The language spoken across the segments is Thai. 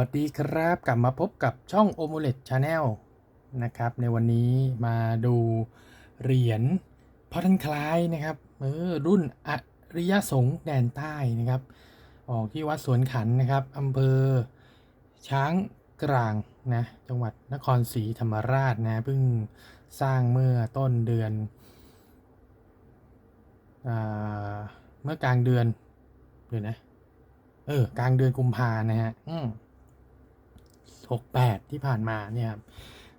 วัสดีครับกลับมาพบกับช่อง o m o l e t Channel นะครับ ในวันนี้มาดูเหรียญพอท่านคลายนะครับเออรุ่นอริยสงฆ์แดนใต้นะครับ ออกที่วัดสวนขันนะครับอำเภอ ช้างกลางนะจังหวัดนครศรีธรรมราชนะเพิ่งสร้างเมื่อต้นเดือนอเมื่อกลางเดือนเดี๋ยวนะเออกลางเดือนกุมภานะฮะ อืม หกแปดที่ผ่านมาเนี่ยครับ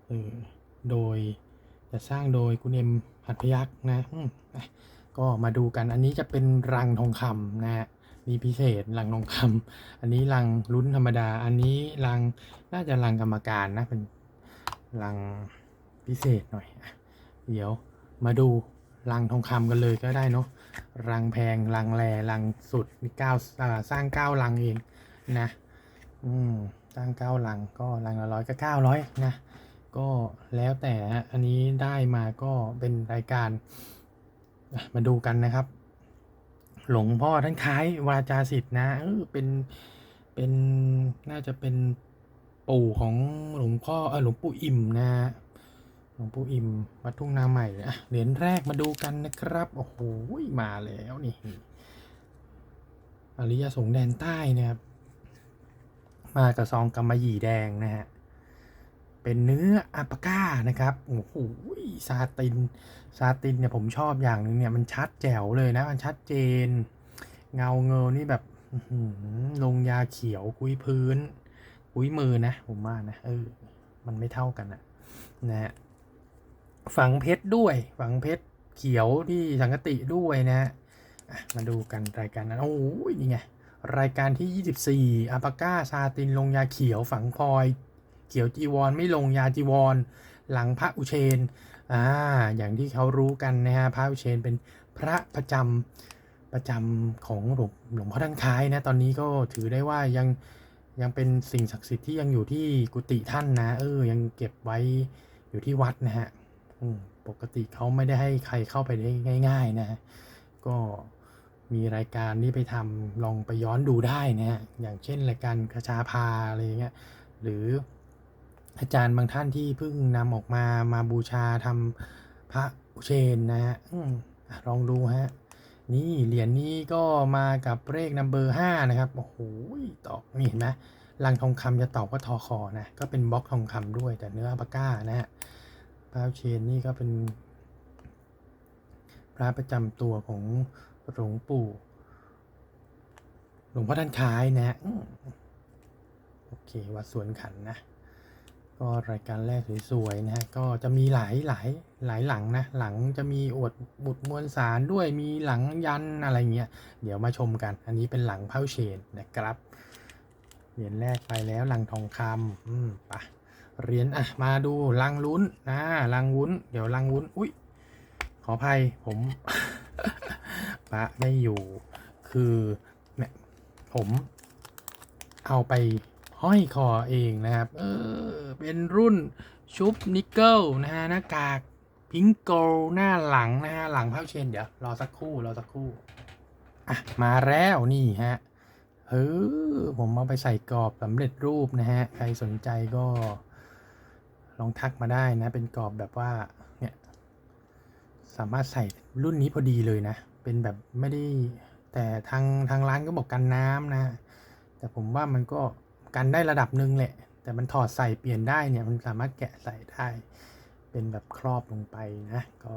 เออโดยจะสร้างโดยคุณเอ็มหัดพยักษ์นะก็มาดูกันอันนี้จะเป็นรังทองคำนะฮะมีพิเศษรังทองคำอันนี้รังลุ้นธรรมดา อันนี้รังน่าจะรังกรรมการนะเป็นรังพิเศษหน่อย เดี๋ยวมาดูรังทองคำกันเลยก็ได้เนาะรังแพงรังแรรังสุดนี่เก้าอ่าสร้างเก้ารังเองนะ อืม สร้างเก้ารังก็รังละร้อยก็เก้าร้อยนะ ก็แล้วแต่อันนี้ได้มาก็เป็นรายการมาดูกันนะครับ หลวงพ่อท่านคล้ายวาจาสิทธิ์นะเออเป็นเป็นน่าจะเป็นปู่ของหลวงพ่อเออหลวงปู่อิ่มนะฮะหลวงปู่อิ่มวัดทุ่งนาใหม่อะเหรียญแรกมาดูกันนะครับโอ้โหมาแล้วนี่อริยสงฆ์แดนใต้นะครับ มากับซองกำมะหยี่แดงนะฮะ เป็นเนื้ออัปก้านะครับ โอ้โหซาติน ซาตินเนี่ยผมชอบอย่างหนึ่งเนี่ยมันชัดแจ๋วเลยนะ มันชัดเจน เงาเงานี่แบบลงยาเขียวคุยพื้น คุยมือนะ ผมว่านะ เออ มันไม่เท่ากันนะนะฮะ ฝังเพชรด้วย ฝังเพชรเขียวที่สังกติด้วยนะฮะมาดูกันรายการนั้น โอ้ยนี่ไง รายการที่ 24อัปาก้าซาตินลงยาเขียวฝังพลอย เขียวจีวรไม่ลงยาจีวร หลังพระอุเชนอ่าอย่างที่เขารู้กันนะฮะพระอุเชนเป็นพระประจำประจำของหลวงหลวงพ่อท่านคล้ายนะตอนนี้ก็ถือได้ว่ายังยังเป็นสิ่งศักดิ์สิทธิ์ที่ยังอยู่ที่กุฏิท่านนะเออยังเก็บไว้อยู่ที่วัดนะฮะปกติเขาไม่ได้ให้ใครเข้าไปได้ง่าย ๆ นะ ก็ มีรายการนี้ไปทำลองไปย้อนดูได้นะฮะอย่างเช่นรายการคชาพาอะไรเงี้ยหรืออาจารย์บางท่านที่เพิ่งนำออกมามาบูชาทำพระอุเชนนะฮะลองดูฮะนี่เหรียญนี้ก็มากับเลขนัมเบอร์ห้านะครับโอ้โหตอกนี่เห็นไหมลังทองคำจะตอกว่าทอคอนะก็เป็นบล็อกทองคำด้วยแต่เนื้ออัปาก้านะฮะพระเชนนี่ก็เป็น พระประจำตัวของหลวงปู่หลวงพ่อท่านคล้ายนะโอเควัดสวนขันนะ ก็รายการแรกสวยๆนะฮะก็จะมีหลายหลายหลายหลังนะ หลังจะมีอวดบุตรมวลสารด้วยมีหลังยันอะไรเงี้ยเดี๋ยวมาชมกัน อันนี้เป็นหลังเผาเชนนะครับเหรียญแรกไปแล้วหลังทองคำอืมปะเหรียญอะมาดูลังลุ้นนะลังวุ้น เดี๋ยวลังวุ้น อุ้ย ขออภัยผมปะไม่อยู่คือเนี่ยผมเอาไปห้อยคอเองนะครับ เออ เป็นรุ่นชุบนิกเกิลนะฮะหน้ากากพิงโกลหน้าหลังนะฮะ หลังเผาเชนเดี๋ยวรอสักครู่ รอสักครู่ อะ มาแล้วนี่ฮะ เออ ผมเอาไปใส่กรอบสำเร็จรูปนะฮะ ใครสนใจก็ ลองทักมาได้นะ เป็นกรอบแบบว่า เนี่ย สามารถใส่รุ่นนี้พอดีเลยนะ เป็นแบบไม่ได้ แต่ทางทางร้านก็บอกกันน้ำนะ แต่ผมว่ามันก็กันได้ระดับหนึ่งแหละ แต่มันถอดใส่เปลี่ยนได้เนี่ย มันสามารถแกะใส่ได้ เป็นแบบครอบลงไปนะ ก็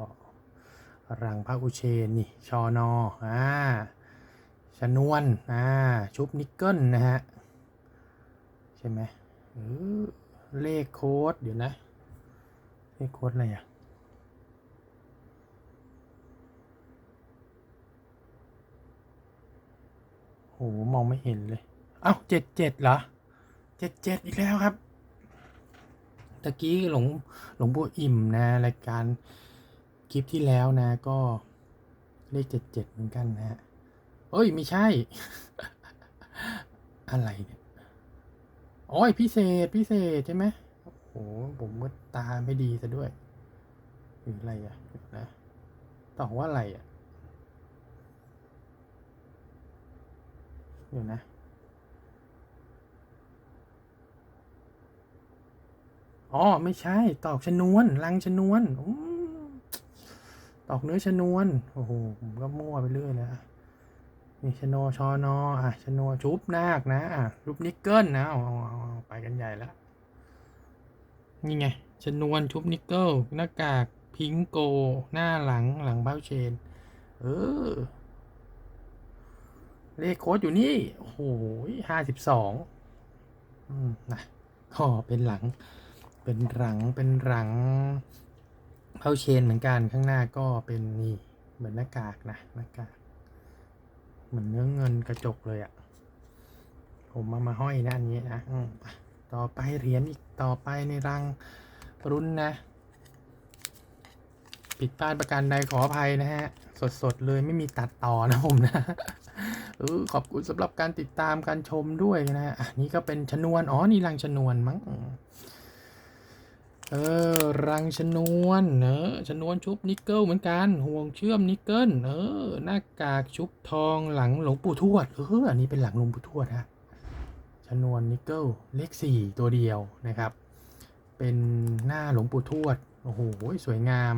รังพระอุเชนนี่ ชอนออ่าชนวนอ่า ชุบนิกเกิลนะฮะ ใช่ไหมเลขโค้ดเดี๋ยวนะ เลขโค้ดอะไรอะ หมองไม่เห็นเลยเอ้าเจ็ดเจ็ดเหรอเจ็ดเจ็ดอีกแล้วครับตะกี้หลวงหลวงปู่อิ่มนะรายการคลิปที่แล้วนะ ก็เลขเจ็ดเจ็ดเหมือนกันนะฮะเอ้ยไม่ใช่ อะไรเนี่ยโอ้ยพิเศษพิเศษใช่ไหมโอ้โหผมก็ตาไม่ดีซะด้วยหรืออะไรอะนะตอบว่าอะไรอะ เดี๋ยวนะ อ๋อ ไม่ใช่ ตอกชนวน ลังชนวนอืมตอกเนื้อชนวน โอ้โห ผมก็มั่วไปเรื่อยเลยอะนี่ชโนชอนออะชโนชุบนาคนะอะชุบนิกเกิลนะเอาเอาเอาไปกันใหญ่แล้วนี่ไงชนวนชุบนิกเกิลหน้ากาก พิงโก หน้าหลังหลังเบ้าเชน เออ เลขโค้ดอยู่นี่ โอ้โหห้าสิบสองนะก็เป็นหลัง เป็นหลัง เป็นหลังเผาเชนเหมือนกัน ข้างหน้าก็เป็นนี่ เหมือนหน้ากากนะ หน้ากาก เหมือนเนื้อเงินกระจกเลยอะ่ะ ผมมามาห้อยด้านนี้นะต่อไปเหรียญอีกต่อไปในรังรุ่นนะผิดพลาดประการใดขออภัยนะฮะ สดๆเลยไม่มีตัดต่อนะผมนะ ออขอบคุณสำหรับการติดตามการชมด้วยนะฮะอะนี่ก็เป็นชนวน อ๋อ นี่รังชนวนมั้ง เออ รังชนวนเนอชนวนชุบนิกเกิลเหมือนกัน ห่วงเชื่อมนิกเกิล เออ หน้ากากชุบทองหลังหลวงปู่ทวด เออ อันนี้เป็นหลังหลวงปู่ทวดฮะ ชนวนนิกเกิลเลขสี่ตัวเดียวนะครับ เป็นหน้าหลวงปู่ทวด โอ้โห สวยงาม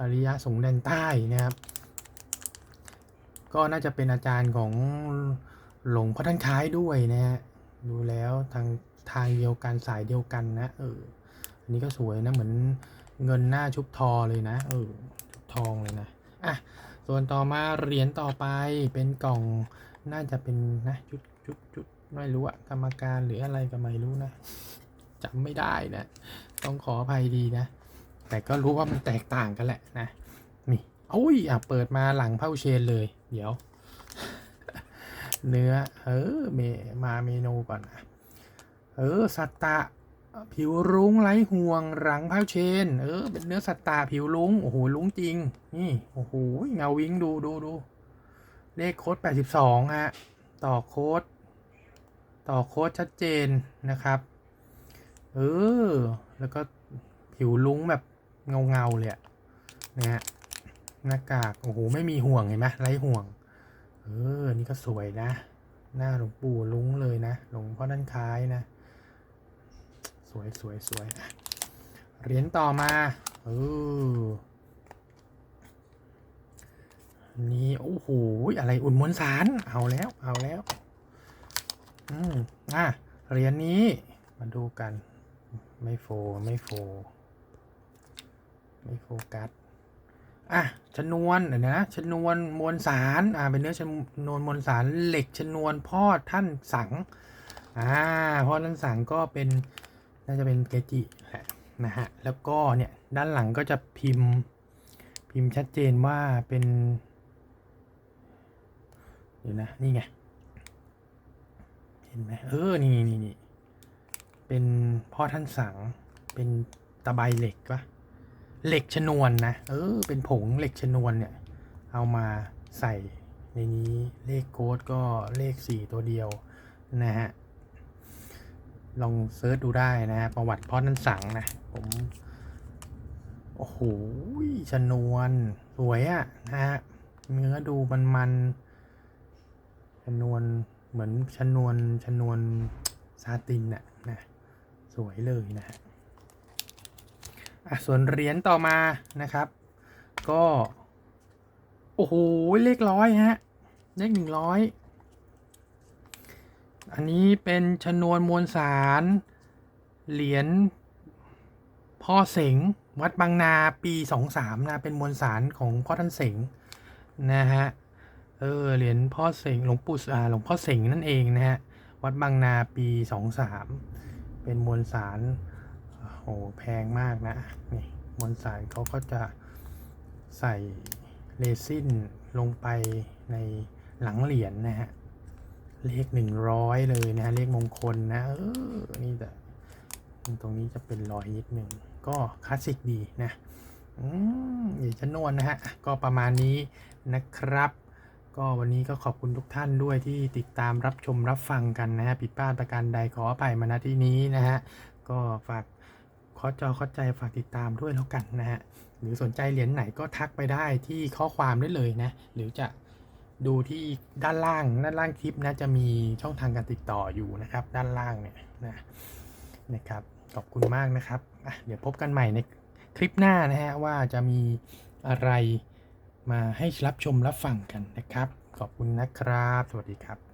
อริยะสงแดนใต้นะครับ ก็น่าจะเป็นอาจารย์ของหลวงพ่อท่านคล้ายด้วยนะฮะดูแล้วทางทางเดียวกันสายเดียวกันนะเอออันนี้ก็สวยนะเหมือนเงินหน้าชุบทอเลยนะเออชุบทองเลยนะอะส่วนต่อมาเหรียญต่อไปเป็นกล่องน่าจะเป็นนะจุดจุดจุดไม่รู้อะกรรมการหรืออะไรก็ไม่รู้นะจำไม่ได้นะ ต้องขออภัยดีนะ แต่ก็รู้ว่ามันแตกต่างกันแหละนะ โอ้ยอะเปิดมาหลังเผาเชนเลย เดี๋ยว เนื้อ เออเมมาเมนูก่อนนะเออสัตตะ ผิวรุ้งไร้ห่วงหลังเผาเชน เออ เป็นเนื้อสัตตาผิวรุ้งโอ้โหรุ้งจริง นี่โอ้โหเงาวิ้งดูดูดูเลขโค้ด82ฮะ ต่อโค้ดต่อโค้ดชัดเจนนะครับ เออ แล้วก็ผิวลุ้งแบบเงาเงาๆเลยนะฮะ หน้ากาก โอ้โห ไม่มีห่วงเห็นไหมไร้ห่วง เออ นี่ก็สวยนะ หน้าหลวงปู่ลุ้งเลยนะ หลวงพ่อด้านคล้ายนะ สวยสวยสวยเหรียญต่อมาเออนนี้โอ้โห อะไรอุ่นมวลสาร เอาแล้ว เอาแล้ว อืมอะเหรียญนี้ มาดูกัน ไม่โฟ ไม่โฟ ไม่โฟกัส อะชนวนเดี๋ยวนะชนวนมวลสารอ่าเป็นเนื้อชนวนมวลสารเหล็กชนวนพ่อท่านสังอ่าพ่อท่านสังก็เป็นน่าจะเป็นเกจิแหละนะฮะแล้วก็เนี่ยด้านหลังก็จะพิมพ์พิมพ์ชัดเจนว่าเป็นเดี๋ยวนะนี่ไงเห็นไหมเออนี่นี่นี่เป็นพ่อท่านสังเป็นตะไบเหล็กวะ เหล็กชนวนนะ เออ เป็นผงเหล็กชนวนเนี่ย เอามาใส่ในนี้เลขโค้ดก็เลขสี่ตัวเดียวนะฮะ ลองเซิร์ชดูได้นะฮะ ประวัติพ่อท่านสั่งนะ ผม โอ้โหชนวน สวยอะนะฮะ เนื้อดูมันมันๆชนวนเหมือนชนวนชนวนซาตินน่ะนะ สวยเลยนะฮะ ส่วนเหรียญต่อมานะครับ ก็ โอ้โห เลขร้อยฮะ เลขหนึ่งร้อยอันนี้เป็นชนวนมวลสาร เหรียญพ่อเสงวัดบางนาปีสองสามนะเป็นมวลสารของพ่อท่านเสงนะฮะเออเหรียญพ่อเสงหลวงปู่อ่าหลวงพ่อเสงนั่นเองนะฮะวัดบางนาปีสองสามเป็นมวลสาร โอ้โหแพงมากนะ นี่มวลสารเขาก็จะใส่เรซินลงไปในหลังเหรียญนะฮะ เลขหนึ่งร้อยเลยนะ เลขมงคลนะเออนี่แต่ตรงนี้จะเป็นรอยนิดหนึ่ง ก็คลาสสิกดีนะอืมอย่าจะนวนนะฮะ ก็ประมาณนี้นะครับ ก็วันนี้ก็ขอบคุณทุกท่านด้วยที่ติดตามรับชมรับฟังกันนะฮะ ผิดพลาดประการใดขออภัยมาณที่นี้นะฮะ ก็ฝาก ขอจอเข้าใจฝากติดตามด้วยแล้วกันนะฮะหรือสนใจเหรียญไหนก็ทักไปได้ที่ข้อความได้เลยนะ หรือจะดูที่ด้านล่างด้านล่างคลิปนะจะมีช่องทางการติดต่ออยู่นะครับ ด้านล่างเนี่ยนะนะครับขอบคุณมากนะครับเดี๋ยวพบกันใหม่ในคลิปหน้านะฮะว่าจะมีอะไรมาให้รับชมรับฟังกันนะครับ ขอบคุณนะครับ สวัสดีครับ